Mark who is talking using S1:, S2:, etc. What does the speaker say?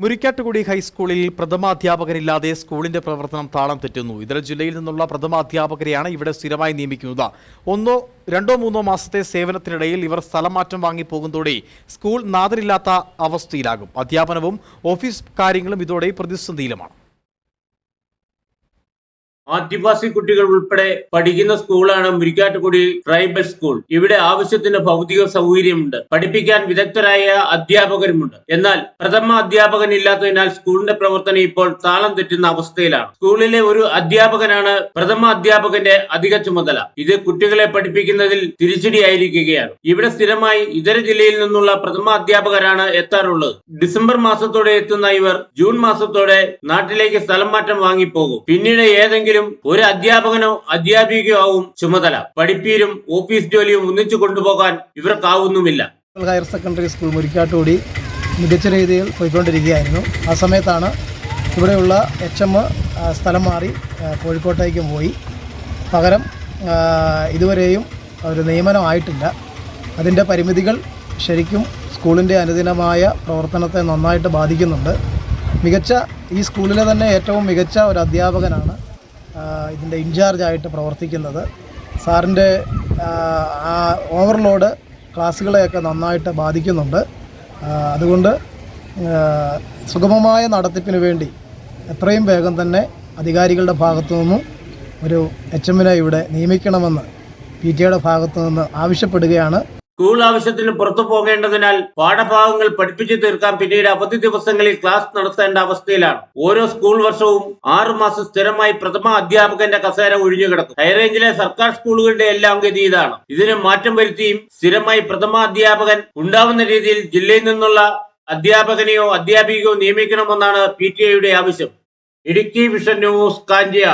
S1: മുരിക്കാട്ടുകുടി ഹൈസ്കൂളിൽ പ്രഥമാധ്യാപകരില്ലാതെ സ്കൂളിന്റെ പ്രവർത്തനം താളം തെറ്റുന്നു. ഇതര ജില്ലയിൽ നിന്നുള്ള പ്രഥമാധ്യാപകരെയാണ് ഇവിടെ സ്ഥിരമായി നിയമിക്കുന്നത്. ഒന്നോ രണ്ടോ മൂന്നോ മാസത്തെ സേവനത്തിനിടയിൽ ഇവർ സ്ഥലമാറ്റം വാങ്ങിപ്പോകുന്നതോടെ സ്കൂൾ നാദരില്ലാത്ത അവസ്ഥയിലാകും. അധ്യാപനവും ഓഫീസ് കാര്യങ്ങളും ഇതോടെ പ്രതിസന്ധിയിലുമാണ്.
S2: ആദിവാസി കുട്ടികൾ ഉൾപ്പെടെ പഠിക്കുന്ന സ്കൂളാണ് മുരിക്കാട്ടുകുടി ട്രൈബൽ സ്കൂൾ ഇവിടെ ആവശ്യത്തിന് ഭൗതിക സൗകര്യമുണ്ട്. പഠിപ്പിക്കാൻ വിദഗ്ധരായ അധ്യാപകരുമുണ്ട്. എന്നാൽ പ്രഥമ അധ്യാപകൻ ഇല്ലാത്തതിനാൽ സ്കൂളിന്റെ പ്രവർത്തനം ഇപ്പോൾ താളം തെറ്റുന്ന അവസ്ഥയിലാണ്. സ്കൂളിലെ ഒരു അധ്യാപകനാണ് പ്രഥമ അധ്യാപകന്റെ അധിക ചുമതല. ഇത് കുട്ടികളെ പഠിപ്പിക്കുന്നതിൽ തിരിച്ചടിയായിരിക്കുകയാണ്. ഇവിടെ സ്ഥിരമായി ഇതര ജില്ലയിൽ നിന്നുള്ള പ്രഥമ അധ്യാപകരാണ് എത്താറുള്ളത്. ഡിസംബർ മാസത്തോടെ എത്തുന്ന ഇവർ ജൂൺ മാസത്തോടെ നാട്ടിലേക്ക് സ്ഥലം മാറ്റം വാങ്ങിപ്പോകും. പിന്നീട് ഏതെങ്കിലും ഒരു അധ്യാപകനോ അധ്യാപികയോ ആവും ചുമതല. പഠിപ്പീരും ഓഫീസ് ജോലിയും ഒന്നിച്ചു കൊണ്ടുപോകാൻ ഇവർക്കാവുന്നുമില്ല.
S3: ഹയർ സെക്കൻഡറി സ്കൂൾ മുരിക്കാട്ടുകൂടി മികച്ച രീതിയിൽ പോയിക്കൊണ്ടിരിക്കുകയായിരുന്നു. ആ സമയത്താണ് ഇവിടെയുള്ള എച്ച് എം സ്ഥലം മാറി കോഴിക്കോട്ടേക്കും പോയി. പകരം ഇതുവരെയും ഒരു നിയമനമായിട്ടില്ല. അതിന്റെ പരിമിതികൾ ശരിക്കും സ്കൂളിന്റെ അനുദിനമായ പ്രവർത്തനത്തെ നന്നായിട്ട് ബാധിക്കുന്നുണ്ട്. മികച്ച ഈ സ്കൂളിലെ തന്നെ ഏറ്റവും മികച്ച ഒരു അധ്യാപകനാണ് ഇതിന്റെ ഇൻചാർജായിട്ട് പ്രവർത്തിക്കുന്നത്. സാറിന്റെ ആ, ഓവർലോഡ് ക്ലാസ്സുകളെയൊക്കെ നന്നായിട്ട് ബാധിക്കുന്നുണ്ട്. അതുകൊണ്ട് സുഗമമായ നടത്തിപ്പിന് വേണ്ടി എത്രയും വേഗം തന്നെ അധികാരികളുടെ ഭാഗത്തു നിന്നും ഒരു എച്ച് എമ്മിനെ ഇവിടെ നിയമിക്കണമെന്ന് പി ടിയുടെ ഭാഗത്തു നിന്ന് ആവശ്യപ്പെടുകയാണ്.
S2: സ്കൂൾ ആവശ്യത്തിന് പുറത്തു പോകേണ്ടതിനാൽ പാഠഭാഗങ്ങൾ പഠിപ്പിച്ചു തീർക്കാൻ പിന്നീട് അവധി ദിവസങ്ങളിൽ ക്ലാസ് നടത്തേണ്ട അവസ്ഥയിലാണ്. ഓരോ സ്കൂൾ വർഷവും ആറുമാസം സ്ഥിരമായി പ്രഥമ അധ്യാപകന്റെ കസേര ഒഴിഞ്ഞുകിടക്കും ഹൈറേഞ്ചിലെ സർക്കാർ സ്കൂളുകളുടെ എല്ലാം ഗതി ഇതാണ്. ഇതിന് മാറ്റം വരുത്തിയും സ്ഥിരമായി പ്രഥമ അധ്യാപകൻ ഉണ്ടാവുന്ന രീതിയിൽ ജില്ലയിൽ നിന്നുള്ള അധ്യാപകനെയോ അധ്യാപികയോ നിയമിക്കണമെന്നാണ് പി ടി ഐയുടെ ആവശ്യം. Idukki vision news Kanjia